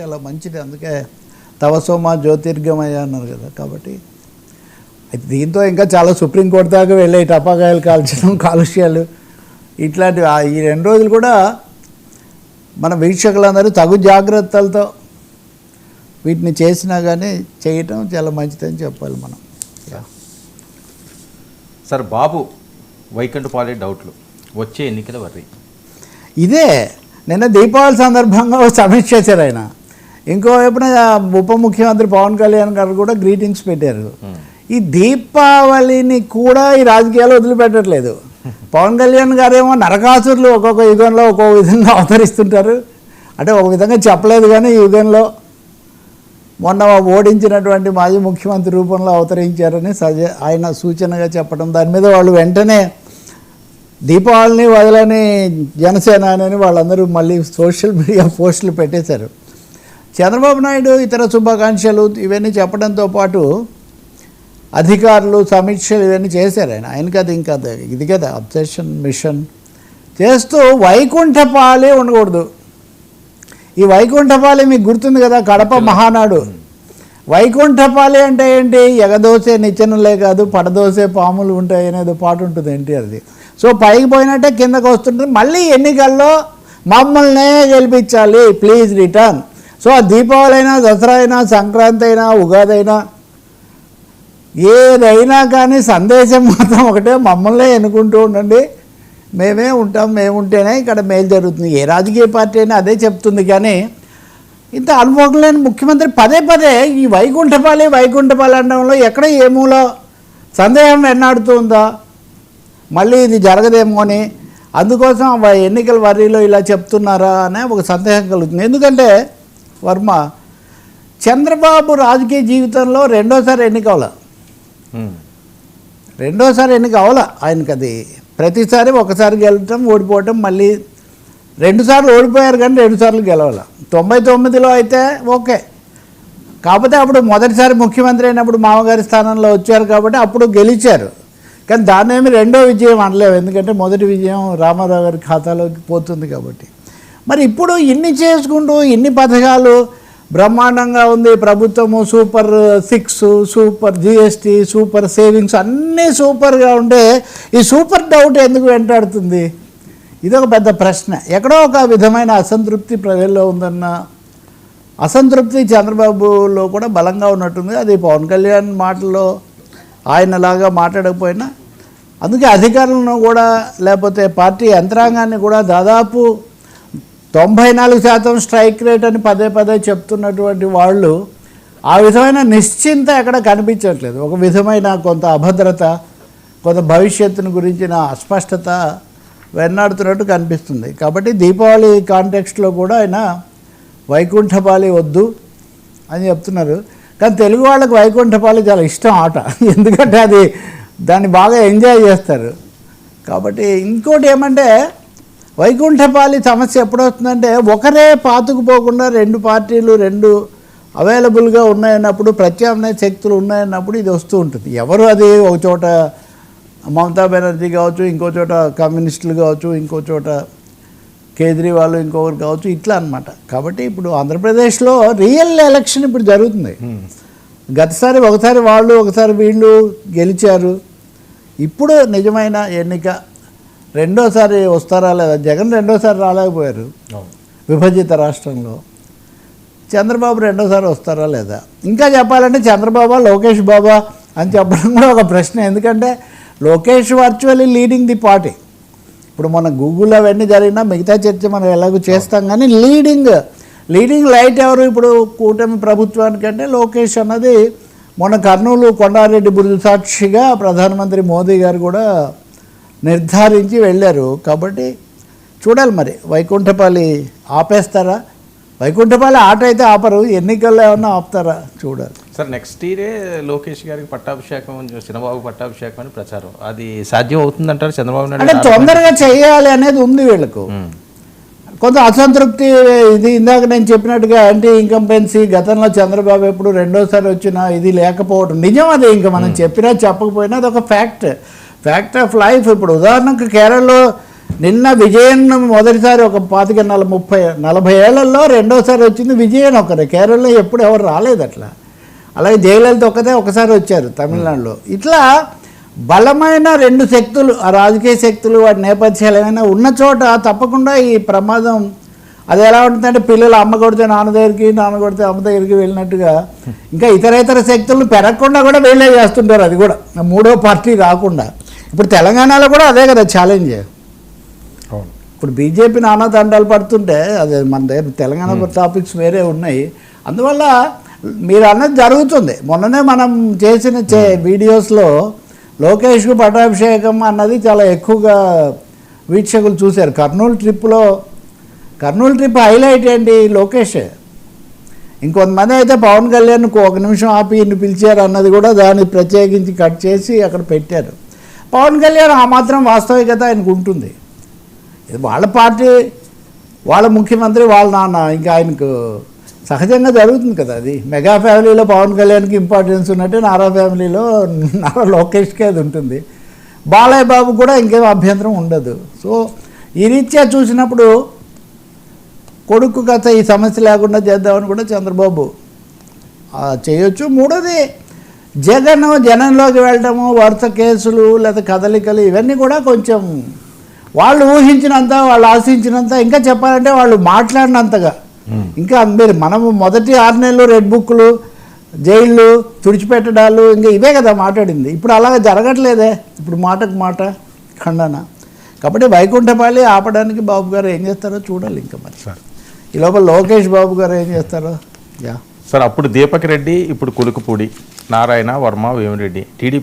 చాలా మంచిది. అందుకే తవసోమ జ్యోతిర్గమయ అన్నారు కదా కాబట్టి. అయితే దీంతో ఇంకా చాలా సుప్రీంకోర్టు దాకా వెళ్ళే టపాకాయలు కాల్చడం కాలుష్యాలు ఇట్లాంటివి. ఈ రెండు రోజులు కూడా మన వీక్షకులందరూ తగు జాగ్రత్తలతో వీటిని చేసినా కానీ చేయటం చాలా మంచిదని చెప్పాలి మనం. సార్ బాబు వైకుంఠపాలే డౌట్లు. వచ్చే ఎన్నికల వర్రి ఇదే. నిన్న దీపావళి సందర్భంగా సమీక్ష చేశారు ఆయన. ఇంకో వైపున ఉప ముఖ్యమంత్రి పవన్ కళ్యాణ్ గారు కూడా గ్రీటింగ్స్ పెట్టారు. ఈ దీపావళిని కూడా ఈ రాజకీయాలు వదిలిపెట్టట్లేదు. పవన్ కళ్యాణ్ గారేమో నరకాసురులు ఒక్కొక్క యుగంలో ఒక్కొక్క విధంగా అవతరిస్తుంటారు. అంటే ఒక విధంగా చెప్పలేదు కానీ ఈ యుగంలో మొన్న ఓడించినటువంటి మాజీ ముఖ్యమంత్రి రూపంలో అవతరించారని సజ ఆయన సూచనగా చెప్పడం. దాని మీద వాళ్ళు వెంటనే దీపావళిని వదలని జనసేన అని వాళ్ళందరూ మళ్ళీ సోషల్ మీడియా పోస్టులు పెట్టేశారు. చంద్రబాబు నాయుడు ఇతర శుభాకాంక్షలు ఇవన్నీ చెప్పడంతో పాటు అధికారులు సమీక్షలు ఇవన్నీ చేశారు ఆయన. ఆయనకి అది ఇంకా ఇది కదా అబ్సెషన్ మిషన్ చేస్తూ వైకుంఠపాలే ఉండకూడదు. ఈ వైకుంఠపాలి మీకు గుర్తుంది కదా కడప మహానాడు. వైకుంఠపాలి అంటే ఏంటి? ఎగదోసే నిచ్చెనలే కాదు పడదోసే పాములు ఉంటాయి అనేది పాట ఉంటుంది ఏంటి అది సో పైకి పోయినట్టే కిందకు వస్తుంటుంది. మళ్ళీ ఎన్నికల్లో మమ్మల్నే గెలిపించాలి. ప్లీజ్ రిటర్న్ సో ఆ దీపావళి అయినా దసరా అయినా సంక్రాంతి అయినా ఉగాది అయినా ఏదైనా కానీ సందేశం మాత్రం ఒకటే మమ్మల్నే ఎన్నుకుంటూ ఉండండి. మేమే ఉంటాం మేము ఉంటేనే ఇక్కడ మేలు జరుగుతుంది. ఏ రాజకీయ పార్టీ అయినా అదే చెప్తుంది కానీ ఇంత అనుభవం లేని ముఖ్యమంత్రి పదే పదే ఈ వైకుంఠపాలి వైకుంఠపాలి అనడంలో ఎక్కడ ఏ మూలో సందేహం వెన్నాడుతుందా మళ్ళీ ఇది జరగదేమో అని అందుకోసం ఎన్నికల వరిలో ఇలా చెప్తున్నారా అనే ఒక సందేహం కలుగుతుంది. ఎందుకంటే వర్మ చంద్రబాబు రాజకీయ జీవితంలో రెండోసారి ఎన్నిక అవ్వాల ఉమ్. రెండోసారి ఎన్నిక అవ్వాల ఆయనకి అది ప్రతిసారి ఒకసారి గెలవటం ఓడిపోవటం మళ్ళీ రెండుసార్లు ఓడిపోయారు కానీ రెండుసార్లు గెలవాల. తొంభై తొమ్మిదిలో అయితే ఓకే. కాకపోతే అప్పుడు మొదటిసారి ముఖ్యమంత్రి అయినప్పుడు మామగారి స్థానంలో వచ్చారు కాబట్టి అప్పుడు గెలిచారు. కానీ దాన్ని ఏమి రెండో విజయం అనలేవు. ఎందుకంటే మొదటి విజయం రామారావు గారి ఖాతాలోకి పోతుంది కాబట్టి. మరి ఇప్పుడు ఇన్ని చేసుకుంటూ ఇన్ని పథకాలు? బ్రహ్మాండంగా ఉంది. ప్రభుత్వము super six super GST super savings అన్నీ సూపర్గా ఉంటే ఈ సూపర్ డౌట్ ఎందుకు వెంటాడుతుంది? ఇదొక పెద్ద ప్రశ్న. ఎక్కడో ఒక విధమైన అసంతృప్తి ప్రజల్లో ఉందన్న అసంతృప్తి చంద్రబాబులో కూడా బలంగా ఉన్నట్టుంది. అది పవన్ కళ్యాణ్ మాటల్లో ఆయనలాగా మాట్లాడకపోయినా అందుకే అధికారులను కూడా లేకపోతే పార్టీ యంత్రాంగాన్ని కూడా దాదాపు తొంభై నాలుగు శాతం స్ట్రైక్ రేట్ అని పదే పదే చెప్తున్నటువంటి వాళ్ళు ఆ విధమైన నిశ్చింత ఎక్కడ కనిపించట్లేదు. ఒక విధమైన కొంత అభద్రత కొంత భవిష్యత్తును గురించిన అస్పష్టత వెన్నాడుతున్నట్టు కనిపిస్తుంది. కాబట్టి దీపావళి కాంటెక్స్ట్లో కూడా ఆయన వైకుంఠపాలి వద్దు అని చెప్తున్నారు. కానీ తెలుగు వాళ్ళకి వైకుంఠపాలి చాలా ఇష్టం ఆట. ఎందుకంటే అది దాన్ని బాగా ఎంజాయ్ చేస్తారు. కాబట్టి ఇంకోటి ఏమంటే వైకుంఠపాలి సమస్య ఎప్పుడు వస్తుందంటే ఒకరే పాతుకుపోకుండా రెండు పార్టీలు రెండు అవైలబుల్గా ఉన్నాయన్నప్పుడు ప్రత్యామ్నాయ శక్తులు ఉన్నాయన్నప్పుడు ఇది వస్తూ ఉంటుంది. ఎవరు అది ఒక చోట మమతా బెనర్జీ కావచ్చు ఇంకో చోట కమ్యూనిస్టులు కావచ్చు ఇంకో చోట కేజ్రీవాల్ ఇంకొకరు కావచ్చు ఇట్లా అన్నమాట. కాబట్టి ఇప్పుడు ఆంధ్రప్రదేశ్లో రియల్ ఎలక్షన్ ఇప్పుడు జరుగుతుంది. గతసారి ఒకసారి వాళ్ళు ఒకసారి వీళ్ళు గెలిచారు. ఇప్పుడు నిజమైన ఎన్నిక రెండోసారి వస్తారా లేదా? జగన్ రెండోసారి రాలేకపోయారు. విభజిత రాష్ట్రంలో. చంద్రబాబు రెండోసారి వస్తారా లేదా? ఇంకా చెప్పాలంటే చంద్రబాబా లోకేష్ బాబా అని చెప్పడం కూడా ఒక ప్రశ్న. ఎందుకంటే Lokesh virtually leading the party. ఇప్పుడు మన గూగుల్ అవన్నీ జరిగినా మిగతా చర్చ మనం ఎలాగో చేస్తాం కానీ లీడింగ్ లీడింగ్ లైట్ ఎవరు ఇప్పుడు కూటమి ప్రభుత్వానికంటే లోకేష్ అన్నది మొన్న కర్నూలు కొండారెడ్డి బురుజు సాక్షిగా ప్రధానమంత్రి మోదీ గారు కూడా నిర్ధారించి వెళ్ళారు. కాబట్టి చూడాలి మరి. వైకుంఠపాలి ఆపేస్తారా? వైకుంఠపాలి ఆట అయితే ఆపరు. ఎన్నికల్లో ఏమన్నా ఆపుతారా? చూడాలి. సార్ నెక్స్ట్ ఇయరే లోకేష్ గారికి పట్టాభిషేకం చంద్రబాబు పట్టాభిషేకం అని ప్రచారం. అది సాధ్యం అవుతుందంటారు చంద్రబాబు అంటే నాయుడు తొందరగా చేయాలి అనేది ఉంది వీళ్ళకు. కొంత అసంతృప్తి ఇది. ఇందాక నేను చెప్పినట్టుగా యాంటీ ఇన్కంపెన్సీ గతంలో చంద్రబాబు ఎప్పుడు రెండోసారి వచ్చినా ఇది లేకపోవడం నిజం అది ఇంకా మనం చెప్పినా చెప్పకపోయినా అది ఒక ఫ్యాక్ట్ ఫ్యాక్ట్ ఆఫ్ లైఫ్ ఇప్పుడు ఉదాహరణకు కేరళలో నిన్న విజయన్ మొదటిసారి ఒక పాతిక నల ముప్పై నలభై ఏళ్ళలో రెండోసారి వచ్చింది విజయన్ ఒకరే. కేరళలో ఎప్పుడు ఎవరు రాలేదు అట్లా. అలాగే జయలలిత ఒకదే ఒకసారి వచ్చారు తమిళనాడులో. ఇట్లా బలమైన రెండు శక్తులు ఆ రాజకీయ శక్తులు వాటి నేపథ్యాలు ఏమైనా ఉన్న చోట తప్పకుండా ఈ ప్రమాదం అది ఎలా ఉంటుందంటే పిల్లలు అమ్మ కొడితే నాన్న దగ్గరికి నాన్న కొడితే అమ్మ దగ్గరికి వెళ్ళినట్టుగా ఇంకా ఇతర ఇతర శక్తులను పెరగకుండా కూడా వీళ్ళే చేస్తుంటారు అది కూడా. మూడో పార్టీ రాకుండా ఇప్పుడు తెలంగాణలో కూడా అదే కదా ఛాలెంజ్ అవును. ఇప్పుడు బీజేపీ నానా దండాలు పడుతుంటే అదే మన దగ్గర తెలంగాణ టాపిక్స్ వేరే ఉన్నాయి. అందువల్ల మీరు అన్నది జరుగుతుంది. మొన్ననే మనం చేసిన చే వీడియోస్లో లోకేష్కు పట్టాభిషేకం అన్నది చాలా ఎక్కువగా వీక్షకులు చూశారు. కర్నూలు ట్రిప్లో కర్నూలు ట్రిప్ హైలైట్ ఏంటి లోకేష్? ఇంకొంతమంది అయితే పవన్ కళ్యాణ్ ఒక నిమిషం ఆపి ఇన్ని పిలిచారు అన్నది కూడా దాన్ని ప్రత్యేకించి కట్ చేసి అక్కడ పెట్టారు. పవన్ కళ్యాణ్ ఆ మాత్రం వాస్తవికత ఆయనకు ఉంటుంది. ఇది వాళ్ళ పార్టీ వాళ్ళ ముఖ్యమంత్రి వాళ్ళ నాన్న ఇంకా ఆయనకు సహజంగా జరుగుతుంది కదా అది. మెగా ఫ్యామిలీలో పవన్ కళ్యాణ్కి ఇంపార్టెన్స్ ఉన్నట్టే నారా ఫ్యామిలీలో నారా లోకేష్కి అది ఉంటుంది. బాలయ్య బాబు కూడా ఇంకేం అభ్యంతరం ఉండదు. సో ఈ రీత్యా చూసినప్పుడు కొడుకు కథ ఈ సమస్య లేకుండా చేద్దామని కూడా చంద్రబాబు చేయొచ్చు. మూడోది జగన్ జనంలోకి వెళ్ళటము వరుస కేసులు లేదా కదలికలు ఇవన్నీ కూడా కొంచెం వాళ్ళు ఊహించినంత వాళ్ళు ఆశించినంత ఇంకా చెప్పాలంటే వాళ్ళు మాట్లాడినంతగా. ఇంకా మీరు మనము మొదటి ఆరు నెలలు రెడ్ బుక్లు జైళ్ళు తుడిచిపెట్టడాలు ఇంకా ఇవే కదా మాట్లాడింది. ఇప్పుడు అలాగ జరగట్లేదే. ఇప్పుడు మాటకు మాట ఖండన. కాబట్టి వైకుంఠపాళి ఆపడానికి బాబు గారు ఏం చేస్తారో చూడాలి ఇంకా మరి. ఈ లోపల లోకేష్ బాబు గారు ఏం చేస్తారో? యా. సార్ అప్పుడు దీపక్ రెడ్డి ఇప్పుడు కులుకుపూడి నారాయణ వర్మ వేమిరెడ్డి టీడీపీ